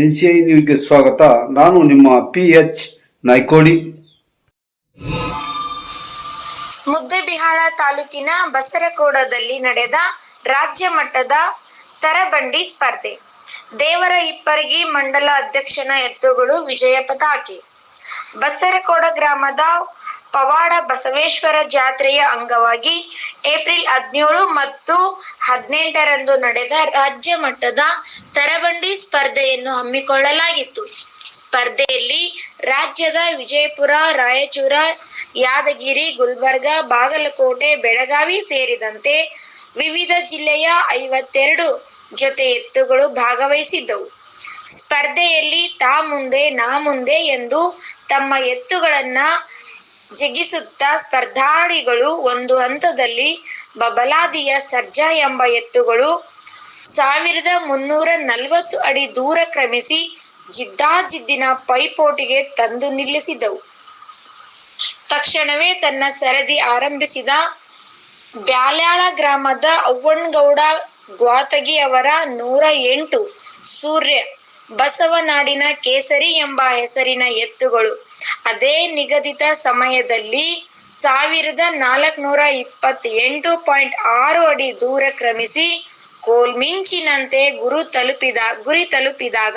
N C ನ್ಯೂಸ್ಗೆ ಸ್ವಾಗತ. ನಾನು ನಿಮ್ಮ ಪಿ ಎಚ್ ನಾಯ್ಕೋಡಿ. ಮುದ್ದೇಬಿಹಾಳ ತಾಲೂಕಿನ ಬಸರಕೋಡದಲ್ಲಿ ನಡೆದ ರಾಜ್ಯ ಮಟ್ಟದ ತರಬಂಡಿ ಸ್ಪರ್ಧೆ. ದೇವರ ಇಪ್ಪರಗಿ ಮಂಡಲ ಅಧ್ಯಕ್ಷನ ಎತ್ತುಗಳು ವಿಜಯ ಪತಾಕೆ ಬಸರಕೋಡ ಗ್ರಾಮದ ಪವಾಡ ಬಸವೇಶ್ವರ ಜಾತ್ರೆಯ ಅಂಗವಾಗಿ ಏಪ್ರಿಲ್ ಹದಿನೇಳು ಮತ್ತು ಹದಿನೆಂಟರಂದು ನಡೆದ ರಾಜ್ಯ ಮಟ್ಟದ ತರಬಂಡಿ ಸ್ಪರ್ಧೆಯನ್ನು ಹಮ್ಮಿಕೊಳ್ಳಲಾಗಿತ್ತು. ಸ್ಪರ್ಧೆಯಲ್ಲಿ ರಾಜ್ಯದ ವಿಜಯಪುರ, ರಾಯಚೂರ, ಯಾದಗಿರಿ, ಗುಲ್ಬರ್ಗ, ಬಾಗಲಕೋಟೆ, ಬೆಳಗಾವಿ ಸೇರಿದಂತೆ ವಿವಿಧ ಜಿಲ್ಲೆಯ ಐವತ್ತೆರಡು ಜೊತೆ ಎತ್ತುಗಳು ಭಾಗವಹಿಸಿದ್ದವು. ಸ್ಪರ್ಧೆಯಲ್ಲಿ ತಾ ಮುಂದೆ ನಾ ಮುಂದೆ ಎಂದು ತಮ್ಮ ಎತ್ತುಗಳನ್ನ ಜಗಿಸುತ್ತಾ ಸ್ಪರ್ಧಾಡಿಗಳು ಒಂದು ಹಂತದಲ್ಲಿ ಬಬಲಾದಿಯ ಸರ್ಜಾ ಎಂಬ ಎತ್ತುಗಳು ಸಾವಿರದ ಮುನ್ನೂರ ನಲವತ್ತು ಅಡಿ ದೂರ ಕ್ರಮಿಸಿ ಜಿದ್ದಾಜಿದ್ದಿನ ಪೈಪೋಟಿಗೆ ತಂದು ನಿಲ್ಲಿಸಿದವು. ತಕ್ಷಣವೇ ತನ್ನ ಸರದಿ ಆರಂಭಿಸಿದ ಬ್ಯಾಲ್ಯಾಳ ಗ್ರಾಮದ ಔವಣ್ಗೌಡ ಗ್ವಾತಗಿ ಅವರ ನೂರ ಎಂಟು ಸೂರ್ಯ ಬಸವನಾಡಿನ ಕೇಸರಿ ಎಂಬ ಹೆಸರಿನ ಎತ್ತುಗಳು. ಅದೇ ನಿಗದಿತ ಸಮಯದಲ್ಲಿ ಸಾವಿರದ ನಾಲ್ಕುನೂರ ಇಪ್ಪತ್ತೆಂಟು ಪಾಯಿಂಟ್ ಆರು ಅಡಿ ದೂರ ಕ್ರಮಿಸಿ ಕೋಲ್ಮಿಂಚಿನಂತೆ ಗುರು ತಲುಪಿದ, ಗುರಿ ತಲುಪಿದಾಗ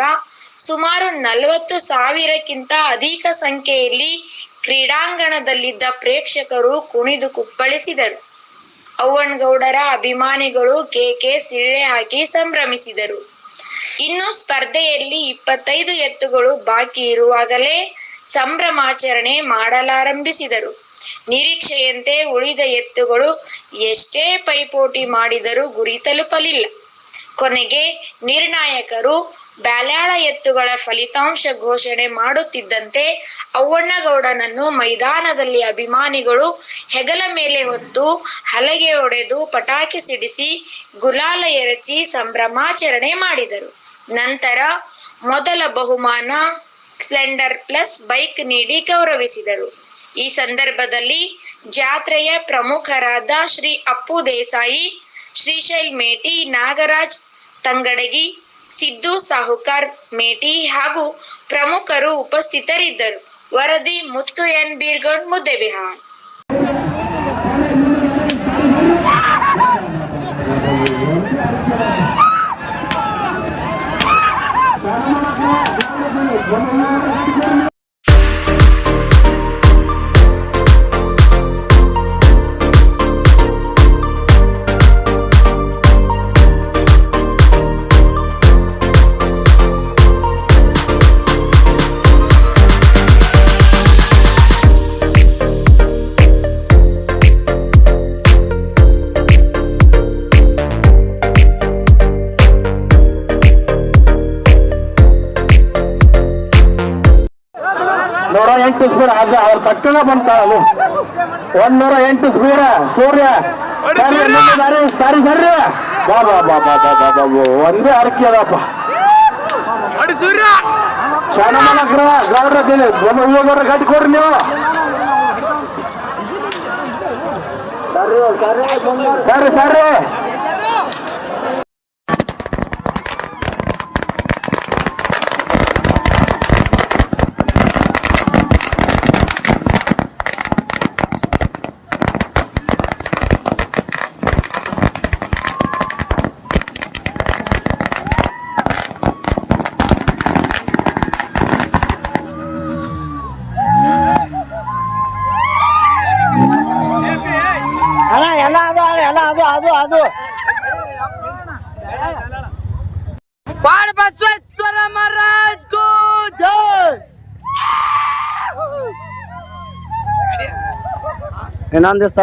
ಸುಮಾರು ನಲವತ್ತು ಸಾವಿರಕ್ಕಿಂತ ಅಧಿಕ ಸಂಖ್ಯೆಯಲ್ಲಿ ಕ್ರೀಡಾಂಗಣದಲ್ಲಿದ್ದ ಪ್ರೇಕ್ಷಕರು ಕುಣಿದು ಕುಪ್ಪಳಿಸಿದರು. ಅವ್ವಣ್ಣಗೌಡರ ಅಭಿಮಾನಿಗಳು ಕೇಕೆ ಸಿಳ್ಳೆ ಹಾಕಿ ಸಂಭ್ರಮಿಸಿದರು. ಇನ್ನು ಸ್ಪರ್ಧೆಯಲ್ಲಿ ಇಪ್ಪತ್ತೈದು ಎತ್ತುಗಳು ಬಾಕಿ ಇರುವಾಗಲೇ ಸಂಭ್ರಮಾಚರಣೆ ಮಾಡಲಾರಂಭಿಸಿದರು. ನಿರೀಕ್ಷೆಯಂತೆ ಉಳಿದ ಎತ್ತುಗಳು ಎಷ್ಟೇ ಪೈಪೋಟಿ ಮಾಡಿದರೂ ಗುರಿ ತಲುಪಲಿಲ್ಲ. ಕೊನೆಗೆ ನಿರ್ಣಾಯಕರು ಬ್ಯಾಲ್ಯಾಳ ಎತ್ತುಗಳ ಫಲಿತಾಂಶ ಘೋಷಣೆ ಮಾಡುತ್ತಿದ್ದಂತೆ ಅವ್ವಣ್ಣಗೌಡನನ್ನು ಮೈದಾನದಲ್ಲಿ ಅಭಿಮಾನಿಗಳು ಹೆಗಲ ಮೇಲೆ ಹೊತ್ತು ಹಲಗೆ ಒಡೆದು ಪಟಾಕಿ ಸಿಡಿಸಿ ಗುಲಾಲ ಎರಚಿ ಸಂಭ್ರಮಾಚರಣೆ ಮಾಡಿದರು. ನಂತರ ಮೊದಲ ಬಹುಮಾನ ಸ್ಪ್ಲೆಂಡರ್ ಪ್ಲಸ್ ಬೈಕ್ ನೀಡಿ ಗೌರವಿಸಿದರು. ಈ ಸಂದರ್ಭದಲ್ಲಿ ಜಾತ್ರೆಯ ಪ್ರಮುಖರಾದ ಶ್ರೀ ಅಪ್ಪು ದೇಸಾಯಿ, ಶ್ರೀಶೈಲ್ ಮೇಟಿ ನಾಗರಾಜ್ ತಂಗಡಗಿ ಸಿದ್ದು ಸಾಹುಕಾರ್ ಮೇಟಿ ಹಾಗೂ ಪ್ರಮುಖರು ಉಪಸ್ಥಿತರಿದ್ದರು. ವರದಿ ಮುತ್ತು ಎನ್ ಬೀರ್ಗೌಡ್ ಮುದ್ದೆಬಿಹಾಳ್. ಎಂಟು ಸ್ಪೀಡ್ ಅದ ಅವ್ರ ತಕ್ಷಣ ಬಂತಾಳು ಒಂದೂರ ಎಂಟು ಸ್ಪೀಡ್ ಸೂರ್ಯ. ಸಾರಿ ಸಾರಿ ಸರ್ರಿ ಬಾ ಬಾ ಬಾ ಬಾ ಬಾ ಬಾ ಬಾ ಒಂದೇ ಅರಕೆ ಅದಪ್ಪ. ಸೂರ್ಯ! ಶಾನಮನ ಗ್ರಹ ಗ್ರಹ ಇವಾಗ ಗಟ್ಟಿ ಕೊಡ್ರಿ ನೀವು. ಸರಿ ಸರಿ. ಎಲ್ಲ ಅದು ಅದು ಅದು. ಬಾಳ ಬಸವೇಶ್ವರ ಮಹಾರಾಜ್ ಕೋ ಜೈ! ಇನ್ನೊಂದ್ ದಿವಸ